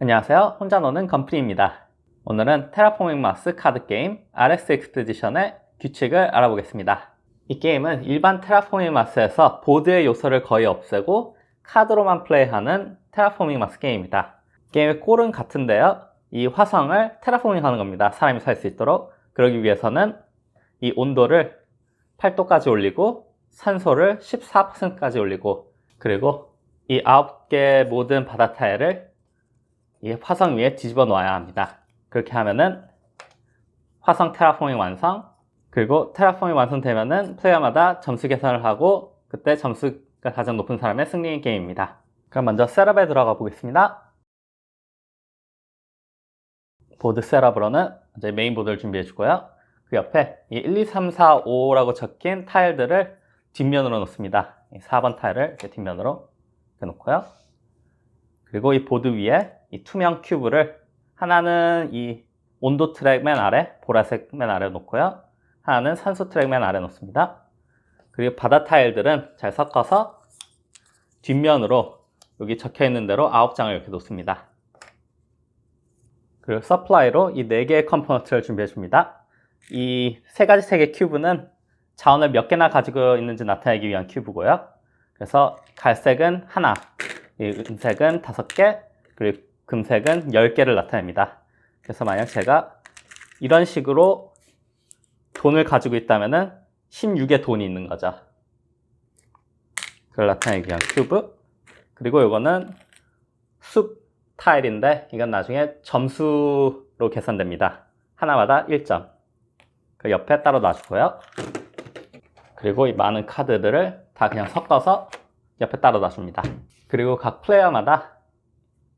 안녕하세요. 혼자 노는 건프리입니다. 오늘은 테라포밍 마스 카드 게임 RX 익스피디션의 규칙을 알아보겠습니다. 이 게임은 일반 테라포밍 마스에서 보드의 요소를 거의 없애고 카드로만 플레이하는 테라포밍 마스 게임입니다. 게임의 꼴은 같은데요. 이 화성을 테라포밍 하는 겁니다. 사람이 살 수 있도록. 그러기 위해서는 이 온도를 8도까지 올리고 산소를 14%까지 올리고 그리고 이 9개 모든 바다 타일을 이 화성 위에 뒤집어 놓아야 합니다. 그렇게 하면은 화성 테라포밍 완성 그리고 테라포밍 완성되면은 플레이어마다 점수 계산을 하고 그때 점수가 가장 높은 사람의 승리인 게임입니다. 그럼 먼저 셋업에 들어가 보겠습니다. 보드 셋업으로는 이제 메인 보드를 준비해 주고요. 그 옆에 이 1, 2, 3, 4, 5라고 적힌 타일들을 뒷면으로 놓습니다. 4번 타일을 뒷면으로 놓고요. 그리고 이 보드 위에 이 투명 큐브를 하나는 이 온도 트랙 맨 아래, 보라색 맨 아래 놓고요. 하나는 산소 트랙 맨 아래 놓습니다. 그리고 바다 타일들은 잘 섞어서 뒷면으로 여기 적혀 있는 대로 9장을 이렇게 놓습니다. 그리고 서플라이로 이 4개의 컴포넌트를 준비해 줍니다. 이 세 가지 색의 큐브는 자원을 몇 개나 가지고 있는지 나타내기 위한 큐브고요. 그래서 갈색은 하나, 이 은색은 다섯 개, 그리고 금색은 10개를 나타냅니다. 그래서 만약 제가 이런 식으로 돈을 가지고 있다면 은 16의 돈이 있는 거죠. 그걸 나타내기 위한 큐브. 그리고 이거는 숲 타일인데 이건 나중에 점수로 계산됩니다. 하나마다 1점. 그 옆에 따로 놔주고요. 그리고 이 많은 카드들을 다 그냥 섞어서 옆에 따로 놔줍니다. 그리고 각 플레이어마다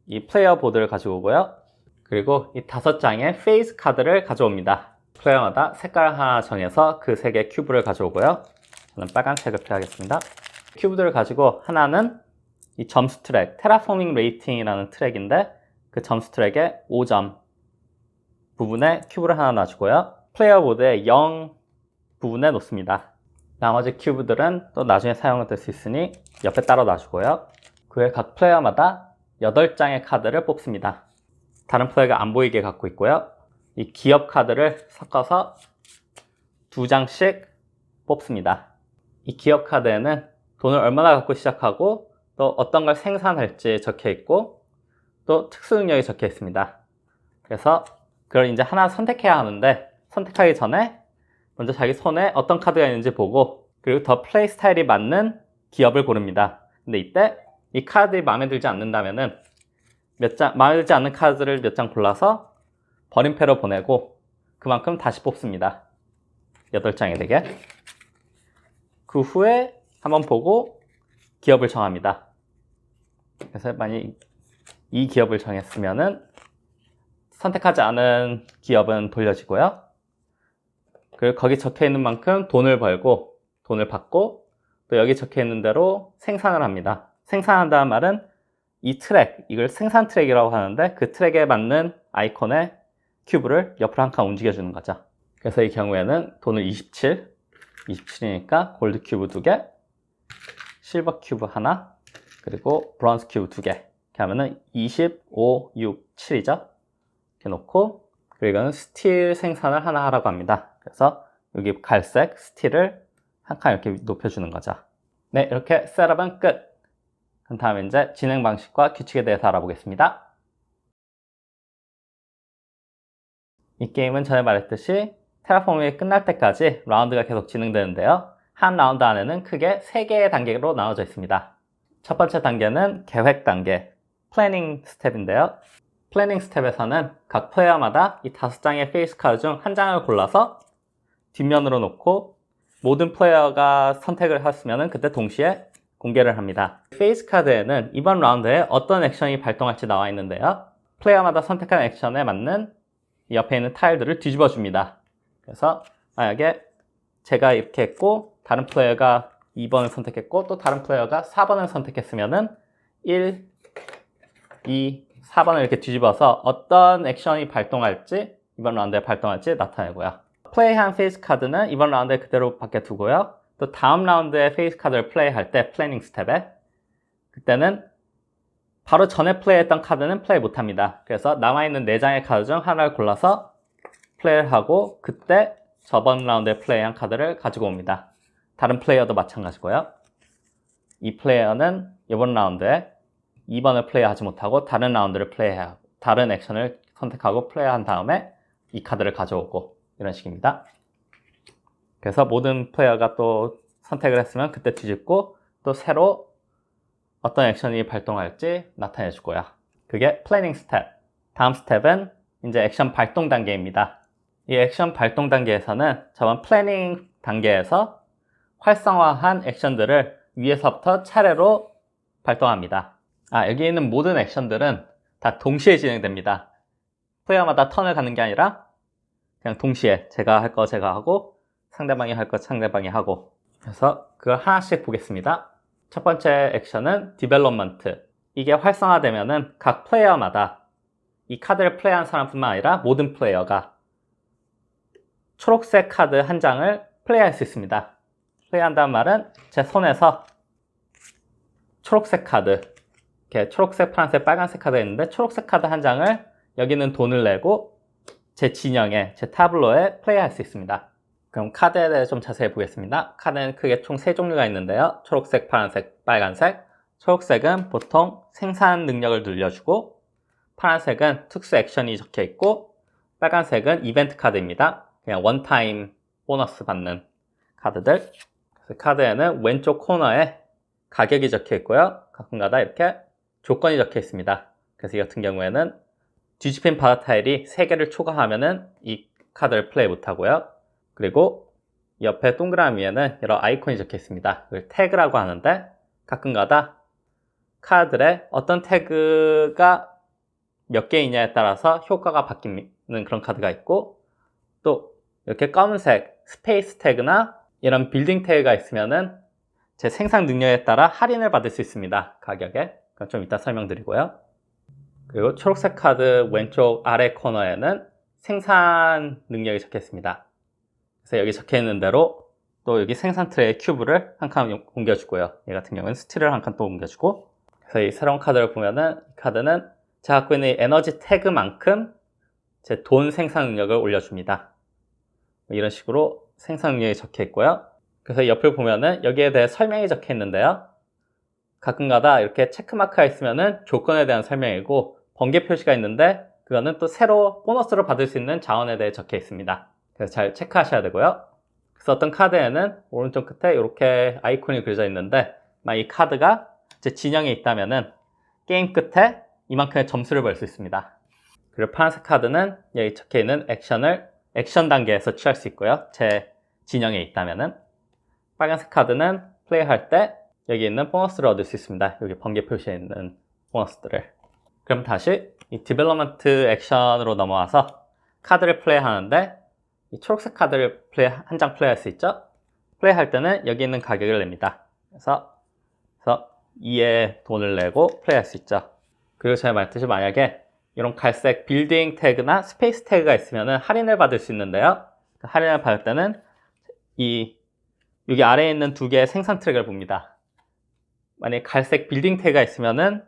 이 플레이어 보드를 가지고 오고요. 그리고 이 다섯 장의 페이스 카드를 가져옵니다. 플레이어마다 색깔 하나 정해서 그 세 개의 큐브를 가져오고요. 저는 빨간색을 필요하겠습니다. 큐브들을 가지고 하나는 이 점수 트랙, 테라포밍 레이팅이라는 트랙인데 그 점수 트랙에 5점 부분에 큐브를 하나 놔주고요. 플레이어 보드에 0 부분에 놓습니다. 나머지 큐브들은 또 나중에 사용될 수 있으니 옆에 따로 놔주고요. 그 외 각 플레이어마다 8장의 카드를 뽑습니다. 다른 플레이어가 안 보이게 갖고 있고요. 이 기업 카드를 섞어서 두 장씩 뽑습니다. 이 기업 카드에는 돈을 얼마나 갖고 시작하고 또 어떤 걸 생산할지 적혀 있고 또 특수 능력이 적혀 있습니다. 그래서 그걸 이제 하나 선택해야 하는데 선택하기 전에 먼저 자기 손에 어떤 카드가 있는지 보고 그리고 더 플레이 스타일이 맞는 기업을 고릅니다. 근데 이때 이 카드가 마음에 들지 않는다면은 몇 장, 마음에 들지 않는 카드를 몇 장 골라서 버림패로 보내고 그만큼 다시 뽑습니다. 8장이 되게. 그 후에 한번 보고 기업을 정합니다. 그래서 만약 이 기업을 정했으면은 선택하지 않은 기업은 돌려지고요. 그리고 거기 적혀 있는 만큼 돈을 벌고 돈을 받고 또 여기 적혀 있는 대로 생산을 합니다. 생산한다는 말은 이 트랙, 이걸 생산 트랙이라고 하는데 그 트랙에 맞는 아이콘의 큐브를 옆으로 한 칸 움직여주는 거죠. 그래서 이 경우에는 돈을 27, 27이니까 골드 큐브 2개, 실버 큐브 하나, 그리고 브론즈 큐브 2개. 이렇게 하면은 25, 6, 7이죠. 이렇게 놓고, 그리고 이거는 스틸 생산을 하나 하라고 합니다. 그래서 여기 갈색 스틸을 한 칸 이렇게 높여주는 거죠. 네, 이렇게 셋업은 끝. 그 다음에 이제 진행 방식과 규칙에 대해서 알아보겠습니다. 이 게임은 전에 말했듯이 테라포밍이 끝날 때까지 라운드가 계속 진행되는데요. 한 라운드 안에는 크게 3개의 단계로 나눠져 있습니다. 첫 번째 단계는 계획 단계, 플래닝 스텝인데요. 플래닝 스텝에서는 각 플레이어마다 이 다섯 장의 페이스 카드 중 한 장을 골라서 뒷면으로 놓고 모든 플레이어가 선택을 했으면 그때 동시에 공개를 합니다. 페이스 카드에는 이번 라운드에 어떤 액션이 발동할지 나와 있는데요. 플레이어마다 선택한 액션에 맞는 옆에 있는 타일들을 뒤집어 줍니다. 그래서 만약에 제가 이렇게 했고 다른 플레이어가 2번을 선택했고 또 다른 플레이어가 4번을 선택했으면은 1, 2, 4번을 이렇게 뒤집어서 어떤 액션이 발동할지 이번 라운드에 발동할지 나타내고요. 플레이한 페이스 카드는 이번 라운드에 그대로 밖에 두고요. 또 다음 라운드에 페이스 카드를 플레이할 때 플래닝 스텝에 그때는 바로 전에 플레이했던 카드는 플레이 못합니다. 그래서 남아있는 4장의 카드 중 하나를 골라서 플레이를 하고 그때 저번 라운드에 플레이한 카드를 가지고 옵니다. 다른 플레이어도 마찬가지고요. 이 플레이어는 이번 라운드에 2번을 플레이하지 못하고 다른 라운드를 플레이하고 다른 액션을 선택하고 플레이한 다음에 이 카드를 가져오고 이런 식입니다. 그래서 모든 플레이어가 또 선택을 했으면 그때 뒤집고 또 새로 어떤 액션이 발동할지 나타내 주고요. 그게 플래닝 스텝. 다음 스텝은 이제 액션 발동 단계입니다. 이 액션 발동 단계에서는 저번 플래닝 단계에서 활성화한 액션들을 위에서부터 차례로 발동합니다. 아, 여기 있는 모든 액션들은 다 동시에 진행됩니다. 플레이어마다 턴을 갖는 게 아니라 그냥 동시에 제가 할 거 제가 하고 상대방이 할거 상대방이 하고 그래서 그걸 하나씩 보겠습니다. 첫 번째 액션은 디벨롭먼트. 이게 활성화되면은 각 플레이어마다 이 카드를 플레이한 사람뿐만 아니라 모든 플레이어가 초록색 카드 한 장을 플레이할 수 있습니다. 플레이한다는 말은 제 손에서 초록색 카드, 이렇게 초록색, 파란색, 빨간색 카드가 있는데 초록색 카드 한 장을 여기는 돈을 내고 제 진영에, 제 타블로에 플레이할 수 있습니다. 그럼 카드에 대해 좀 자세히 보겠습니다. 카드는 크게 총세 종류가 있는데요. 초록색, 파란색, 빨간색. 초록색은 보통 생산 능력을 늘려주고, 파란색은 특수 액션이 적혀 있고, 빨간색은 이벤트 카드입니다. 그냥 원타임 보너스 받는 카드들. 카드에는 왼쪽 코너에 가격이 적혀 있고요. 가끔가다 이렇게 조건이 적혀 있습니다. 그래서 이 같은 경우에는 뒤집힌 바다 타일이 3개를 초과하면은 이 카드를 플레이 못하고요. 그리고 옆에 동그라미에는 여러 아이콘이 적혀 있습니다. 이걸 태그라고 하는데 가끔가다 카드에 어떤 태그가 몇 개이냐에 따라서 효과가 바뀌는 그런 카드가 있고 또 이렇게 검은색 스페이스 태그나 이런 빌딩 태그가 있으면은 제 생산 능력에 따라 할인을 받을 수 있습니다. 가격에. 좀 이따 설명드리고요. 그리고 초록색 카드 왼쪽 아래 코너에는 생산 능력이 적혀 있습니다. 그래서 여기 적혀 있는 대로 또 여기 생산 트레이 큐브를 한 칸 옮겨주고요. 얘 같은 경우는 스틸을 한 칸 또 옮겨주고 그래서 이 새로운 카드를 보면은 이 카드는 제가 갖고 있는 이 에너지 태그만큼 제 돈 생산 능력을 올려줍니다. 이런 식으로 생산 능력이 적혀 있고요. 그래서 옆을 보면은 여기에 대해 설명이 적혀 있는데요. 가끔가다 이렇게 체크마크가 있으면은 조건에 대한 설명이고 번개 표시가 있는데 그거는 또 새로 보너스로 받을 수 있는 자원에 대해 적혀 있습니다. 그래서 잘 체크하셔야 되고요. 어떤 카드에는 오른쪽 끝에 이렇게 아이콘이 그려져 있는데 만약 이 카드가 제 진영에 있다면은 게임 끝에 이만큼의 점수를 벌 수 있습니다. 그리고 파란색 카드는 여기 적혀 있는 액션을 액션 단계에서 취할 수 있고요. 제 진영에 있다면은 빨간색 카드는 플레이할 때 여기 있는 보너스를 얻을 수 있습니다. 여기 번개 표시에 있는 보너스들을. 그럼 다시 이 디벨로먼트 액션으로 넘어와서 카드를 플레이하는데 이 초록색 카드를 플레이 한 장 플레이할 수 있죠. 플레이할 때는 여기 있는 가격을 냅니다. 그래서 그래서 2의 돈을 내고 플레이할 수 있죠. 그리고 제가 말했듯이 만약에 이런 갈색 빌딩 태그나 스페이스 태그가 있으면 할인을 받을 수 있는데요. 그 할인을 받을 때는 이 여기 아래에 있는 두 개의 생산 트랙을 봅니다. 만약에 갈색 빌딩 태그가 있으면은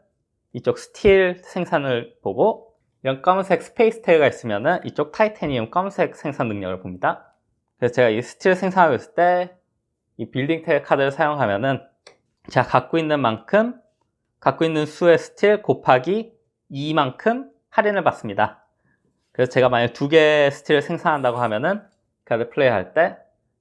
이쪽 스틸 생산을 보고 이런 검은색 스페이스 태그가 있으면은 이쪽 타이타니움 검은색 생산 능력을 봅니다. 그래서 제가 이 스틸 생산하고 있을 때 이 빌딩 태그 카드를 사용하면은 제가 갖고 있는 만큼 갖고 있는 수의 스틸 곱하기 2만큼 할인을 받습니다. 그래서 제가 만약 두 개의 스틸을 생산한다고 하면은 카드 플레이할 때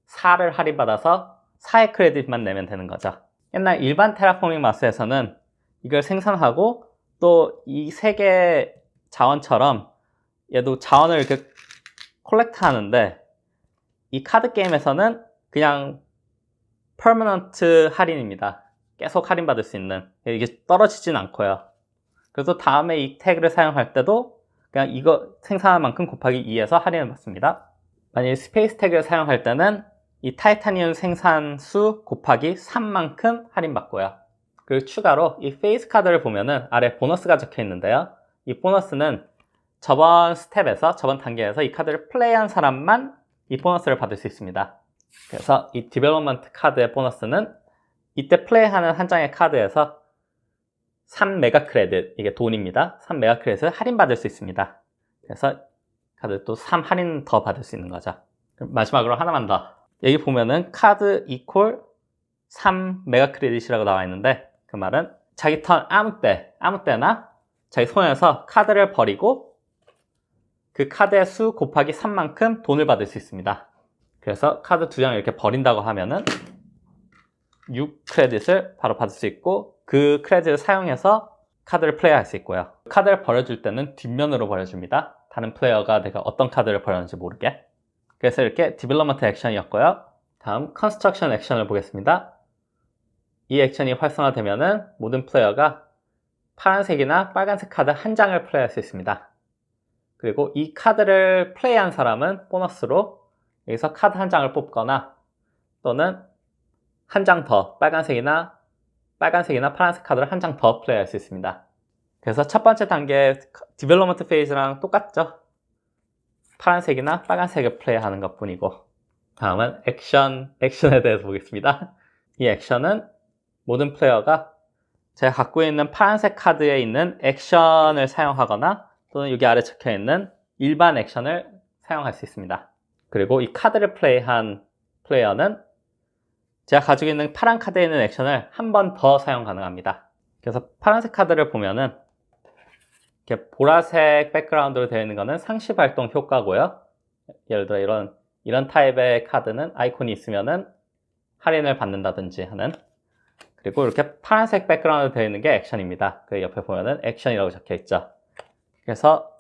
4를 할인받아서 4의 크레딧만 내면 되는 거죠. 옛날 일반 테라포밍 마스에서는 이걸 생산하고 또 이 세 개의 자원처럼 얘도 자원을 이렇게 콜렉트 하는데 이 카드 게임에서는 그냥 퍼머넌트 할인입니다. 계속 할인받을 수 있는 이게 떨어지진 않고요. 그래서 다음에 이 태그를 사용할 때도 그냥 이거 생산한 만큼 곱하기 2에서 할인을 받습니다. 만약에 스페이스 태그를 사용할 때는 이 타이타늄 생산수 곱하기 3만큼 할인받고요. 그리고 추가로 이 페이스 카드를 보면은 아래 보너스가 적혀 있는데요. 이 보너스는 저번 스텝에서 저번 단계에서 이 카드를 플레이한 사람만 이 보너스를 받을 수 있습니다. 그래서 이 디벨롭먼트 카드의 보너스는 이때 플레이하는 한 장의 카드에서 3메가 크레딧, 이게 돈입니다. 3메가 크레딧을 할인받을 수 있습니다. 그래서 카드 또 3 할인 더 받을 수 있는 거죠. 마지막으로 하나만 더. 여기 보면은 카드 이퀄 3 메가 크레딧이라고 나와 있는데 그 말은 자기 턴 아무 때, 아무 때나 자기 손에서 카드를 버리고 그 카드의 수 곱하기 3만큼 돈을 받을 수 있습니다. 그래서 카드 두 장을 이렇게 버린다고 하면은 6 크레딧을 바로 받을 수 있고 그 크레딧을 사용해서 카드를 플레이할 수 있고요. 카드를 버려줄 때는 뒷면으로 버려줍니다. 다른 플레이어가 내가 어떤 카드를 버렸는지 모르게. 그래서 이렇게 디벨로먼트 액션이었고요. 다음 컨스트럭션 액션을 보겠습니다. 이 액션이 활성화되면은 모든 플레이어가 파란색이나 빨간색 카드 한 장을 플레이할 수 있습니다. 그리고 이 카드를 플레이한 사람은 보너스로 여기서 카드 한 장을 뽑거나 또는 한 장 더 빨간색이나 빨간색이나 파란색 카드를 한 장 더 플레이할 수 있습니다. 그래서 첫 번째 단계 디벨로먼트 페이지랑 똑같죠? 파란색이나 빨간색을 플레이하는 것 뿐이고 다음은 액션, 액션에 대해서 보겠습니다. 이 액션은 모든 플레이어가 제가 갖고 있는 파란색 카드에 있는 액션을 사용하거나 또는 여기 아래 적혀 있는 일반 액션을 사용할 수 있습니다. 그리고 이 카드를 플레이한 플레이어는 제가 가지고 있는 파란 카드에 있는 액션을 한 번 더 사용 가능합니다. 그래서 파란색 카드를 보면은 이렇게 보라색 백그라운드로 되어 있는 거는 상시 발동 효과고요. 예를 들어 이런 이런 타입의 카드는 아이콘이 있으면은 할인을 받는다든지 하는 그리고 이렇게 파란색 백그라운드로 되어 있는 게 액션입니다. 그 옆에 보면은 액션이라고 적혀 있죠. 그래서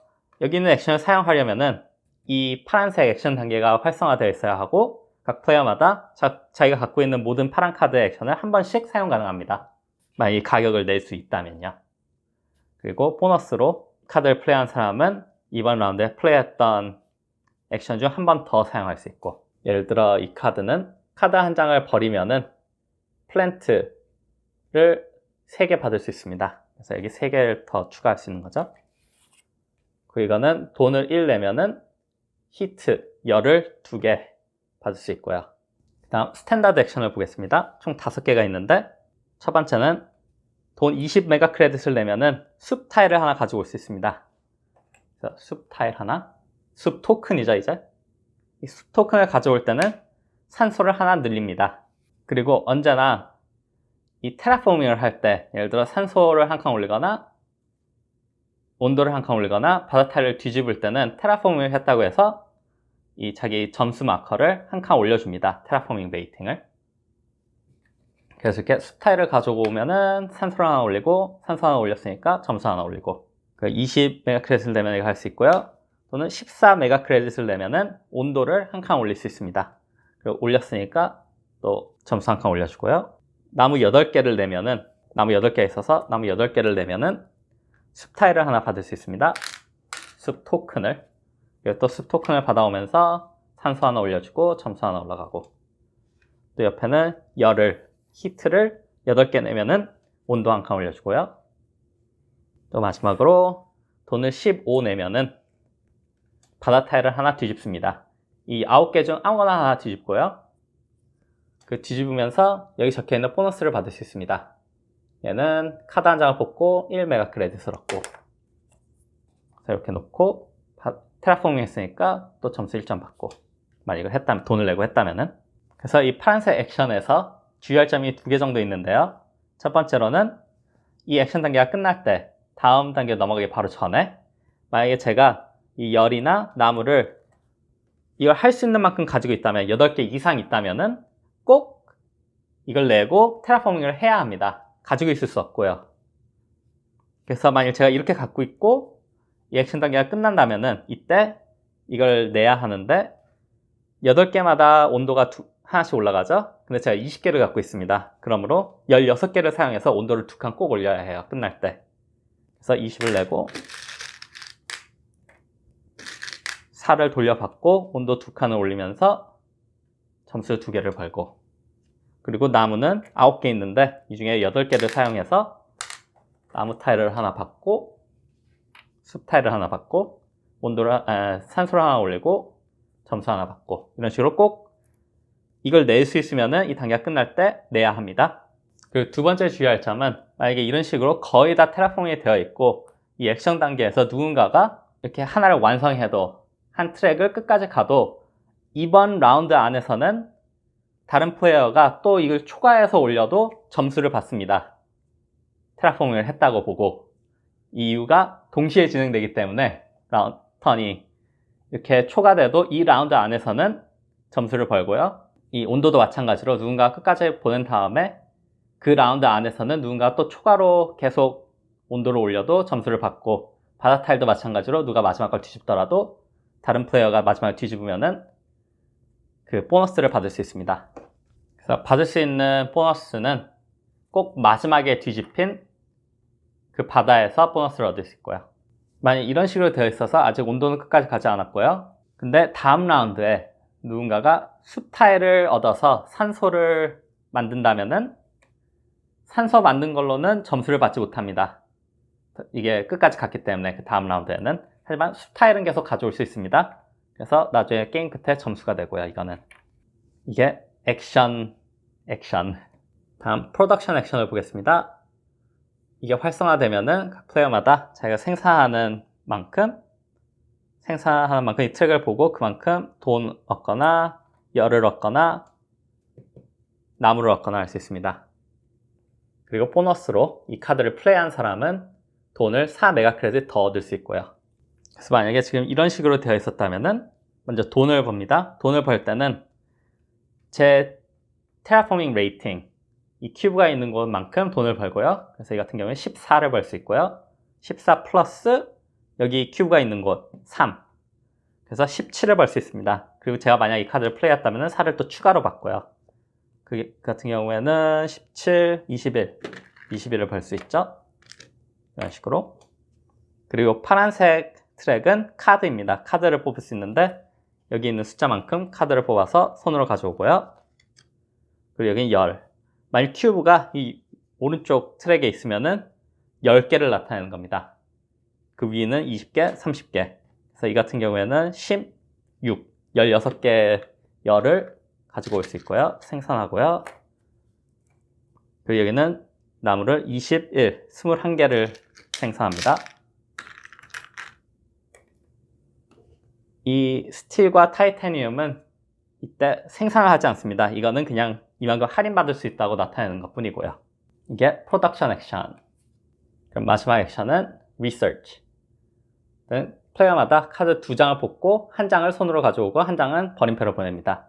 여기 있는 액션을 사용하려면은 이 파란색 액션 단계가 활성화되어 있어야 하고 각 플레이어마다 자, 자기가 갖고 있는 모든 파란 카드의 액션을 한 번씩 사용 가능합니다. 만약 이 가격을 낼 수 있다면요. 그리고 보너스로 카드를 플레이한 사람은 이번 라운드에 플레이했던 액션 중 한 번 더 사용할 수 있고 예를 들어 이 카드는 카드 한 장을 버리면은 플랜트 를 3개 받을 수 있습니다. 그래서 여기 3개를 더 추가할 수 있는 거죠. 그리고 이거는 돈을 1 내면은 히트, 열을 2개 받을 수 있고요. 그 다음 스탠다드 액션을 보겠습니다. 총 5개가 있는데 첫 번째는 돈 20메가 크레딧을 내면은 숲 타일을 하나 가지고 올 수 있습니다. 그래서 숲 타일 하나, 숲 토큰이죠 이제. 이 숲 토큰을 가져올 때는 산소를 하나 늘립니다. 그리고 언제나 이 테라포밍을 할 때 예를 들어 산소를 한 칸 올리거나 온도를 한 칸 올리거나 바다 타일을 뒤집을 때는 테라포밍을 했다고 해서 이 자기 점수 마커를 한 칸 올려줍니다. 테라포밍 베이팅을. 그래서 이렇게 숲타일을 가져오면은 산소를 하나 올리고 산소 하나 올렸으니까 점수 하나 올리고 20메가 크레딧을 내면 이거 할 수 있고요. 또는 14메가 크레딧을 내면은 온도를 한 칸 올릴 수 있습니다. 그리고 올렸으니까 또 점수 한 칸 올려주고요. 나무 8개를 내면은 나무 8개 있어서 나무 8개를 내면은 숲 타일을 하나 받을 수 있습니다. 숲 토큰을 그리고 또숲 토큰을 받아오면서 산소 하나 올려주고 점수 하나 올라가고 또 옆에는 열을 히트를 8개 내면은 온도 한 칸 올려주고요. 또 마지막으로 돈을 15 내면은 바다 타일을 하나 뒤집습니다. 이 9개 중 아무거나 하나 뒤집고요. 그 뒤집으면서 여기 적혀 있는 보너스를 받을 수 있습니다. 얘는 카드 한 장을 뽑고 1메가 크레딧을 얻고 이렇게 놓고 테라포밍 했으니까 또 점수 1점 받고 만약 이걸 했다면 돈을 내고 했다면은 그래서 이 파란색 액션에서 주의할 점이 두 개 정도 있는데요. 첫 번째로는 이 액션 단계가 끝날 때 다음 단계 넘어가기 바로 전에 만약에 제가 이 열이나 나무를 이걸 할 수 있는 만큼 가지고 있다면 8개 이상 있다면은 꼭 이걸 내고 테라포밍을 해야 합니다. 가지고 있을 수 없고요. 그래서 만약 제가 이렇게 갖고 있고 이 액션 단계가 끝난다면은 이때 이걸 내야 하는데 8개마다 온도가 두, 하나씩 올라가죠? 근데 제가 20개를 갖고 있습니다. 그러므로 16개를 사용해서 온도를 두 칸 꼭 올려야 해요. 끝날 때. 그래서 20을 내고 4를 돌려받고 온도 두 칸을 올리면서 점수 두 개를 벌고 그리고 나무는 9개 있는데 이 중에 8개를 사용해서 나무 타일을 하나 받고 숲 타일을 하나 받고 온도를 에, 산소를 하나 올리고 점수 하나 받고 이런 식으로 꼭 이걸 낼 수 있으면은 이 단계가 끝날 때 내야 합니다. 그리고 두 번째 주의할 점은 만약에 이런 식으로 거의 다 테라포밍이 되어 있고 이 액션 단계에서 누군가가 이렇게 하나를 완성해도 한 트랙을 끝까지 가도 이번 라운드 안에서는 다른 플레이어가 또 이걸 추가해서 올려도 점수를 받습니다. 테라포밍을 했다고 보고 이 이유가 동시에 진행되기 때문에 라운 턴이 이렇게 초과돼도 이 라운드 안에서는 점수를 벌고요. 이 온도도 마찬가지로 누군가 끝까지 보낸 다음에 그 라운드 안에서는 누군가 또 추가로 계속 온도를 올려도 점수를 받고 바다 타일도 마찬가지로 누가 마지막 걸 뒤집더라도 다른 플레이어가 마지막에 뒤집으면은 그 보너스를 받을 수 있습니다. 그래서 받을 수 있는 보너스는 꼭 마지막에 뒤집힌 그 바다에서 보너스를 얻을 수 있고요. 만약 이런 식으로 되어 있어서 아직 온도는 끝까지 가지 않았고요. 근데 다음 라운드에 누군가가 숲 타일을 얻어서 산소를 만든다면은 산소 만든 걸로는 점수를 받지 못합니다. 이게 끝까지 갔기 때문에 그 다음 라운드에는 하지만 숲 타일은 계속 가져올 수 있습니다. 그래서 나중에 게임 끝에 점수가 되고요. 이거는 이게 액션 액션 다음 프로덕션 액션을 보겠습니다. 이게 활성화되면은 각 플레이어마다 자기가 생산하는 만큼 생산하는 만큼 이 트랙을 보고 그만큼 돈 얻거나 열을 얻거나 나무를 얻거나 할 수 있습니다. 그리고 보너스로 이 카드를 플레이한 사람은 돈을 4메가 크레딧 더 얻을 수 있고요. 그래서 만약에 지금 이런 식으로 되어 있었다면은 먼저 돈을 봅니다. 돈을 벌 때는 제 테라포밍 레이팅 이 큐브가 있는 곳만큼 돈을 벌고요. 그래서 이 같은 경우는 14를 벌 수 있고요. 14 플러스 여기 큐브가 있는 곳 3. 그래서 17을 벌 수 있습니다. 그리고 제가 만약 이 카드를 플레이했다면 4를 또 추가로 받고요. 그 같은 경우에는 17, 21, 21을 벌 수 있죠. 이런 식으로. 그리고 파란색 트랙은 카드입니다. 카드를 뽑을 수 있는데 여기 있는 숫자만큼 카드를 뽑아서 손으로 가져오고요. 그리고 여기는 열. 만약 큐브가 이 오른쪽 트랙에 있으면은 10개를 나타내는 겁니다. 그 위는 20개, 30개. 그래서 이 같은 경우에는 16, 16개 열을 가지고 올 수 있고요. 생산하고요. 그리고 여기는 나무를 21, 21개를 생산합니다. 이 스틸과 타이타니움은 이때 생산을 하지 않습니다. 이거는 그냥 이만큼 할인받을 수 있다고 나타내는 것 뿐이고요. 이게 프로덕션 액션. 그럼 마지막 액션은 리서치. 플레이어마다 카드 두 장을 뽑고 한 장을 손으로 가져오고 한 장은 버림패로 보냅니다.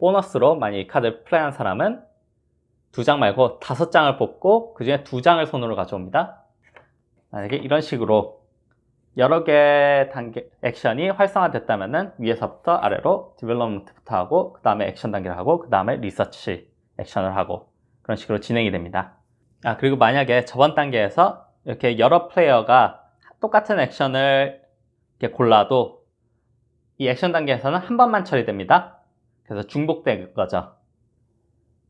보너스로 만약 이 카드를 플레이한 사람은 두 장 말고 다섯 장을 뽑고 그 중에 두 장을 손으로 가져옵니다. 만약에 이런 식으로 여러 개의 단계 액션이 활성화됐다면은 위에서부터 아래로 디벨롭먼트부터 하고 그 다음에 액션 단계를 하고 그 다음에 리서치 액션을 하고 그런 식으로 진행이 됩니다. 아 그리고 만약에 저번 단계에서 이렇게 여러 플레이어가 똑같은 액션을 이렇게 골라도 이 액션 단계에서는 한 번만 처리됩니다. 그래서 중복된 거죠.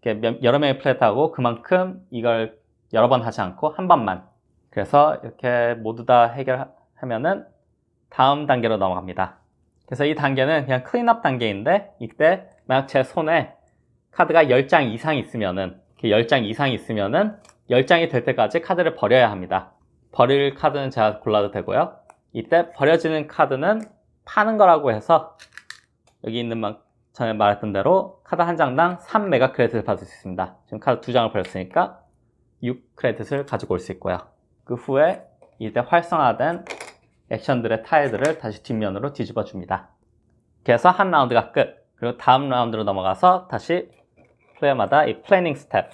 이렇게 여러 명이 플레이하고 그만큼 이걸 여러 번 하지 않고 한 번만. 그래서 이렇게 모두 다 해결 하면은 다음 단계로 넘어갑니다. 그래서 이 단계는 그냥 클린업 단계인데 이때 만약 제 손에 카드가 10장 이상 있으면은 10장 이상 있으면은 10장이 될 때까지 카드를 버려야 합니다. 버릴 카드는 제가 골라도 되고요. 이때 버려지는 카드는 파는 거라고 해서 여기 있는 만 전에 말했던 대로 카드 한 장당 3메가 크레딧을 받을 수 있습니다. 지금 카드 두 장을 버렸으니까 6 크레딧을 가지고 올 수 있고요. 그 후에 이때 활성화된 액션들의 타일들을 다시 뒷면으로 뒤집어 줍니다. 그래서 한 라운드가 끝. 그리고 다음 라운드로 넘어가서 다시 플레이어마다 이 플래닝 스텝,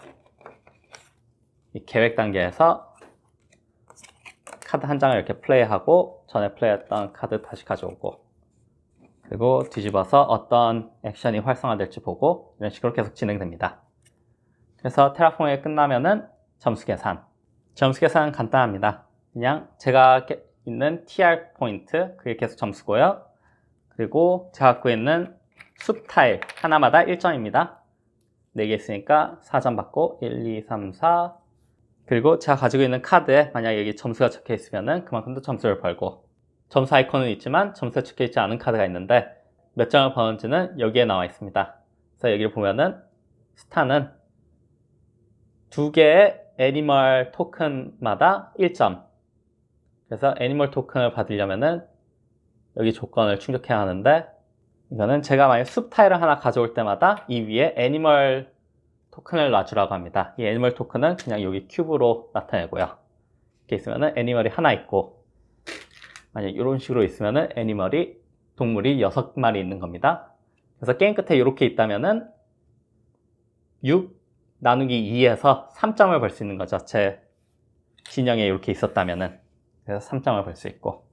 이 계획 단계에서 카드 한 장을 이렇게 플레이하고 전에 플레이했던 카드 다시 가져오고 그리고 뒤집어서 어떤 액션이 활성화될지 보고 이런 식으로 계속 진행됩니다. 그래서 테라포밍이 끝나면은 점수 계산. 점수 계산은 간단합니다. 그냥 제가 있는 TR 포인트, 그게 계속 점수고요. 그리고 제가 갖고 있는 숲 타일 하나마다 1점입니다. 4개 있으니까 4점 받고 1, 2, 3, 4 그리고 제가 가지고 있는 카드에 만약 여기 점수가 적혀 있으면은 그만큼 더 점수를 벌고 점수 아이콘은 있지만 점수가 적혀 있지 않은 카드가 있는데 몇 점을 버는지는 여기에 나와 있습니다. 그래서 여기를 보면은 스타는 두 개의 애니멀 토큰마다 1점. 그래서 애니멀 토큰을 받으려면은 여기 조건을 충족해야 하는데 이거는 제가 만약 숲 타일을 하나 가져올 때마다 이 위에 애니멀 토큰을 놔주라고 합니다. 이 애니멀 토큰은 그냥 여기 큐브로 나타내고요. 이렇게 있으면은 애니멀이 하나 있고 만약 이런 식으로 있으면은 애니멀이 동물이 6마리 있는 겁니다. 그래서 게임 끝에 이렇게 있다면은 6 나누기 2에서 3점을 벌 수 있는 거죠. 제 진영에 이렇게 있었다면은 그래서 3점을 벌수 있고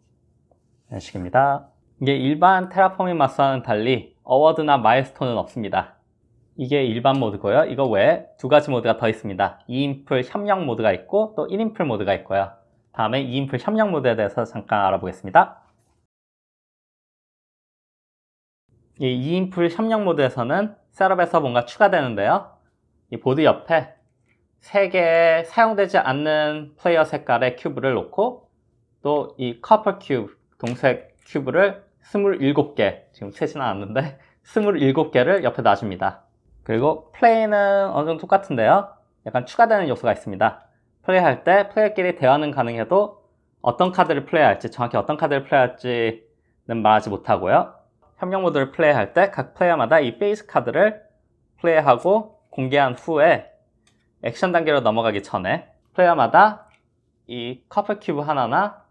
이런 식입니다. 이게 일반 테라포밍 마스와는 달리 어워드나 마일스톤은 없습니다. 이게 일반 모드고요. 이거 외에 두 가지 모드가 더 있습니다. 2인풀 협력 모드가 있고 또 1인풀 모드가 있고요. 다음에 2인풀 협력 모드에 대해서 잠깐 알아보겠습니다. 이 2인풀 협력 모드에서는 셋업에서 뭔가 추가되는데요. 이 보드 옆에 3개의 사용되지 않는 플레이어 색깔의 큐브를 놓고 또이 커플 큐브, 동색 큐브를 27개, 지금 세진 않았는데 27개를 옆에 놔줍니다. 그리고 플레이는 어느 정도 똑같은데요. 약간 추가되는 요소가 있습니다. 플레이할 때 플레이어끼리 대화는 가능해도 어떤 카드를 플레이할지, 정확히 어떤 카드를 플레이할지는 말하지 못하고요. 협력 모드를 플레이할 때 각 플레이어마다 이 페이스 카드를 플레이하고 공개한 후에 액션 단계로 넘어가기 전에 플레이어마다 이 커플 큐브 하나나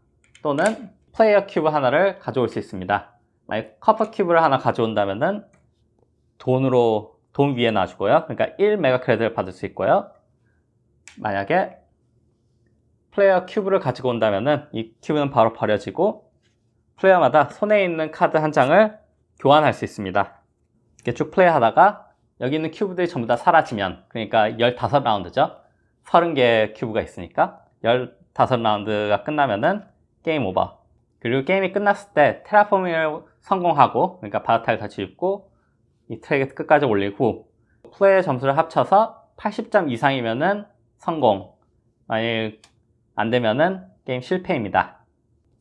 또는 플레이어 큐브 하나를 가져올 수 있습니다. 만약 커플 큐브를 하나 가져온다면은 돈으로 돈 위에 놔주고요. 그러니까 1 메가 크레딧을 받을 수 있고요. 만약에 플레이어 큐브를 가지고 온다면은 이 큐브는 바로 버려지고 플레이어마다 손에 있는 카드 한 장을 교환할 수 있습니다. 이렇게 쭉 플레이하다가 여기 있는 큐브들이 전부 다 사라지면 그러니까 15라운드죠. 30개의 큐브가 있으니까 15라운드가 끝나면은 게임 오버. 그리고 게임이 끝났을 때 테라포밍을 성공하고 그러니까 바다타일 다 짚고 이 트랙에 끝까지 올리고 플레이 점수를 합쳐서 80점 이상이면은 성공. 만약 안 되면은 게임 실패입니다.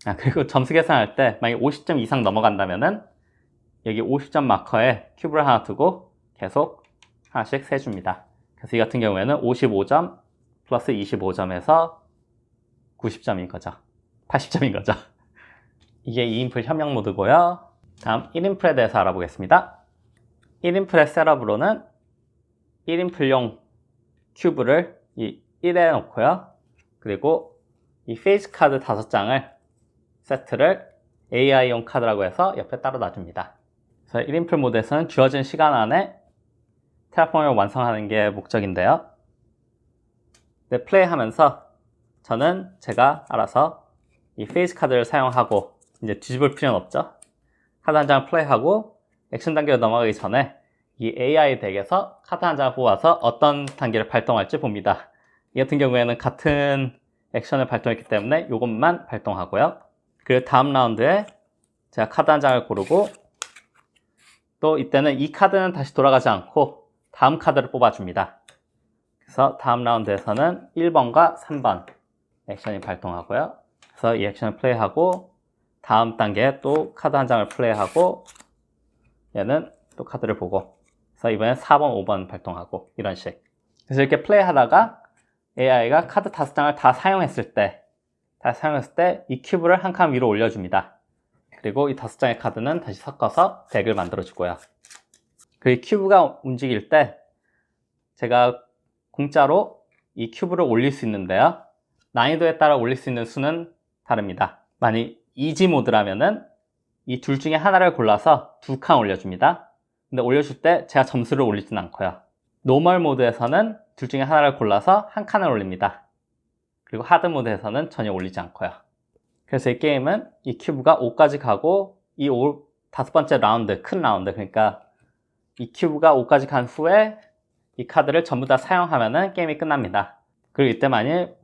아, 그리고 점수 계산할 때 만약 50점 이상 넘어간다면은 여기 50점 마커에 큐브를 하나 두고 계속 하나씩 세줍니다. 그래서 이 같은 경우에는 55점 플러스 25점에서 90점인 거죠. 80점인 거죠. 이게 2인풀 협력 모드고요. 다음 1인풀에 대해서 알아보겠습니다. 1인풀의 셋업으로는 1인풀용 큐브를 이 1에 놓고요. 그리고 이 페이스 카드 5장을 세트를 AI용 카드라고 해서 옆에 따로 놔줍니다. 그래서 1인풀 모드에서는 주어진 시간 안에 테라폼을 완성하는 게 목적인데요. 네, 플레이하면서 저는 제가 알아서 이 페이스 카드를 사용하고 이제 뒤집을 필요는 없죠. 카드 한 장을 플레이하고 액션 단계로 넘어가기 전에 이 AI 덱에서 카드 한 장을 뽑아서 어떤 단계를 발동할지 봅니다. 이 같은 경우에는 같은 액션을 발동했기 때문에 이것만 발동하고요. 그 다음 라운드에 제가 카드 한 장을 고르고 또 이때는 이 카드는 다시 돌아가지 않고 다음 카드를 뽑아줍니다. 그래서 다음 라운드에서는 1번과 3번 액션이 발동하고요. 그래서 이 액션을 플레이하고 다음 단계에 또 카드 한 장을 플레이하고 얘는 또 카드를 보고 그래서 이번엔 4번, 5번 발동하고 이런 식. 그래서 이렇게 플레이하다가 AI가 카드 다섯 장을 다 사용했을 때, 다 사용했을 때 이 큐브를 한 칸 위로 올려줍니다. 그리고 이 다섯 장의 카드는 다시 섞어서 덱을 만들어주고요. 그리고 큐브가 움직일 때 제가 공짜로 이 큐브를 올릴 수 있는데요. 난이도에 따라 올릴 수 있는 수는 다릅니다. 만약 이지 모드라면은 이 둘 중에 하나를 골라서 두 칸 올려줍니다. 근데 올려줄 때 제가 점수를 올리진 않고요. 노멀 모드에서는 둘 중에 하나를 골라서 한 칸을 올립니다. 그리고 하드 모드에서는 전혀 올리지 않고요. 그래서 이 게임은 이 큐브가 5까지 가고 이 5, 다섯 번째 라운드, 큰 라운드, 그러니까 이 큐브가 5까지 간 후에 이 카드를 전부 다 사용하면 은 게임이 끝납니다. 그리고 이때 만일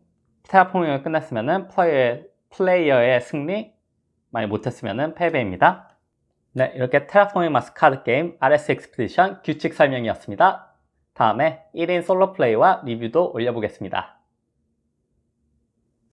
테라포밍을 끝냈으면 은 플레이어의, 플레이어의 승리, 만약 못했으면은 패배입니다. 네, 이렇게 테라포밍 마스 카드 게임 RS 익스피디션 규칙 설명이었습니다. 다음에 1인 솔로 플레이와 리뷰도 올려보겠습니다.